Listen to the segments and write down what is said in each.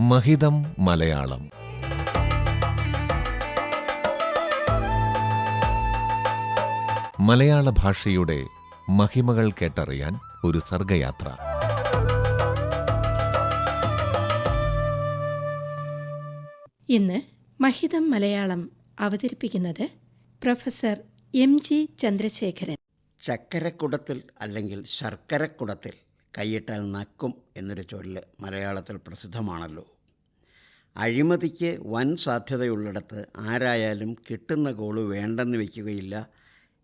മഹിതം മലയാളം. മലയാള ഭാഷയുടെ മഹിമകൾ കേട്ടറിയാൻ ഒരു സർഗയാത്ര. ഇന്ന് മഹിതം മലയാളം അവതരിപ്പിക്കുന്നത് പ്രൊഫസർ എം ജി ചന്ദ്രശേഖരൻ. ചക്കരക്കുടത്തിൽ അല്ലെങ്കിൽ ശർക്കരക്കുടത്തിൽ കൈയിട്ടാൽ നക്കും എന്നൊരു ചൊല്ല് മലയാളത്തിൽ പ്രസിദ്ധമാണല്ലോ. അഴിമതിക്ക് വൻ സാധ്യതയുള്ളിടത്ത് ആരായാലും കിട്ടുന്ന ഗോൾ വേണ്ടെന്ന് വയ്ക്കുകയില്ല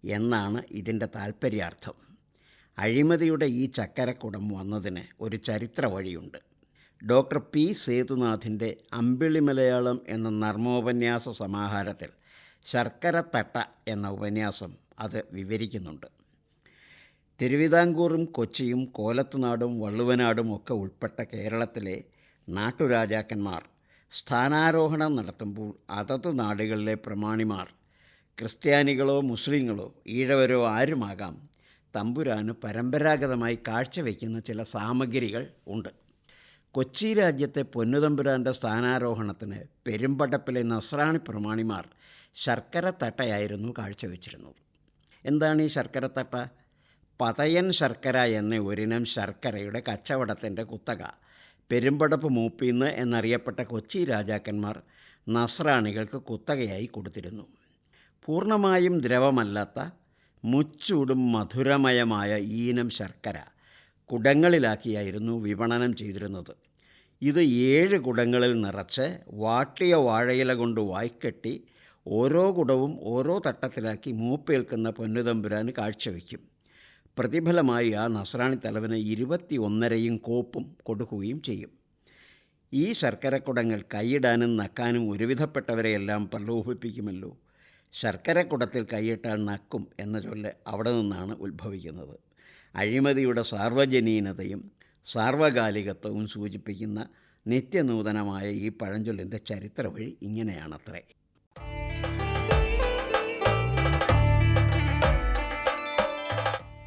എന്നാണ് ഇതിന്റെ താൽപ്പര്യാർത്ഥം അഴിമതിയുടെ ഈ ചക്കരക്കുടം വന്നതിന് ഒരു ചരിത്ര വഴിയുണ്ട്. ഡോക്ടർ പി സേതുനാഥിന്റെ അമ്പിളി മലയാളം എന്ന നർമ്മോപന്യാസ സമാഹാരത്തിൽ ശർക്കര തട്ട എന്ന ഉപന്യാസം അത് വിവരിക്കുന്നുണ്ട്. തിരുവിതാംകൂറും കൊച്ചിയും കോലത്തുനാടും വള്ളുവനാടും ഒക്കെ ഉൾപ്പെട്ട കേരളത്തിലെ നാട്ടുരാജാക്കന്മാർ സ്ഥാനാരോഹണം നടത്തുമ്പോൾ അതത് നാടുകളിലെ പ്രമാണിമാർ ക്രിസ്ത്യാനികളോ മുസ്ലിങ്ങളോ ഈഴവരോ ആരുമാകാം. തമ്പുരാന് പരമ്പരാഗതമായി കാഴ്ചവെക്കുന്ന ചില സാമഗ്രികൾ ഉണ്ട്. കൊച്ചി രാജ്യത്തെ പൊന്നുതമ്പുരാന്റെ സ്ഥാനാരോഹണത്തിന് പെരുമ്പടപ്പിലെ നസ്രാണി പ്രമാണിമാർ ശർക്കര തട്ടയായിരുന്നു കാഴ്ചവെച്ചിരുന്നത്. എന്താണ് ഈ ശർക്കര തട്ട? പതയൻ ശർക്കര എന്ന ഒരിനം ശർക്കരയുടെ കച്ചവടത്തിന്റെ കുത്തക. പെരുമ്പടപ്പ് മൂപ്പിന്ന് എന്നറിയപ്പെട്ട കൊച്ചി രാജാക്കന്മാർ നസ്രാണികൾക്ക് കുത്തകയായി കൊടുത്തിരുന്നു. പൂർണമായും ദ്രവമല്ലാത്ത മുച്ചൂടും മധുരമയമായ ഈനം ശർക്കര കുടങ്ങളിലാക്കിയായിരുന്നു വിപണനം ചെയ്തിരുന്നത്. ഇത് ഏഴ് കുടങ്ങളിൽ നിറച്ച് വാട്ടിയ വാഴയില കൊണ്ട് വായ്ക്കെട്ടി ഓരോ കുടവും ഓരോ തട്ടത്തിലാക്കി മൂപ്പേൽക്കുന്ന പൊന്നുതമ്പുരാന് കാഴ്ചവെക്കും. പ്രതിഫലമായി ആ നസ്രാണി തലവന് ഇരുപത്തി ഒന്നരയും കോപ്പും കൊടുക്കുകയും ചെയ്യും. ഈ ശർക്കരക്കുടങ്ങൾ കൈയിടാനും നക്കാനും ഒരുവിധപ്പെട്ടവരെയെല്ലാം പ്രലോഭിപ്പിക്കുമല്ലോ. ശർക്കരക്കുടത്തിൽ കൈയിട്ടാൽ നക്കും എന്ന ചൊല്ല് അവിടെ നിന്നാണ് ഉത്ഭവിക്കുന്നത്. അഴിമതിയുടെ സാർവജനീനതയും സാർവകാലികത്വവും സൂചിപ്പിക്കുന്ന നിത്യനൂതനമായ ഈ പഴഞ്ചൊല്ലിന്റെ ചരിത്ര വഴി ഇങ്ങനെയാണത്രേ.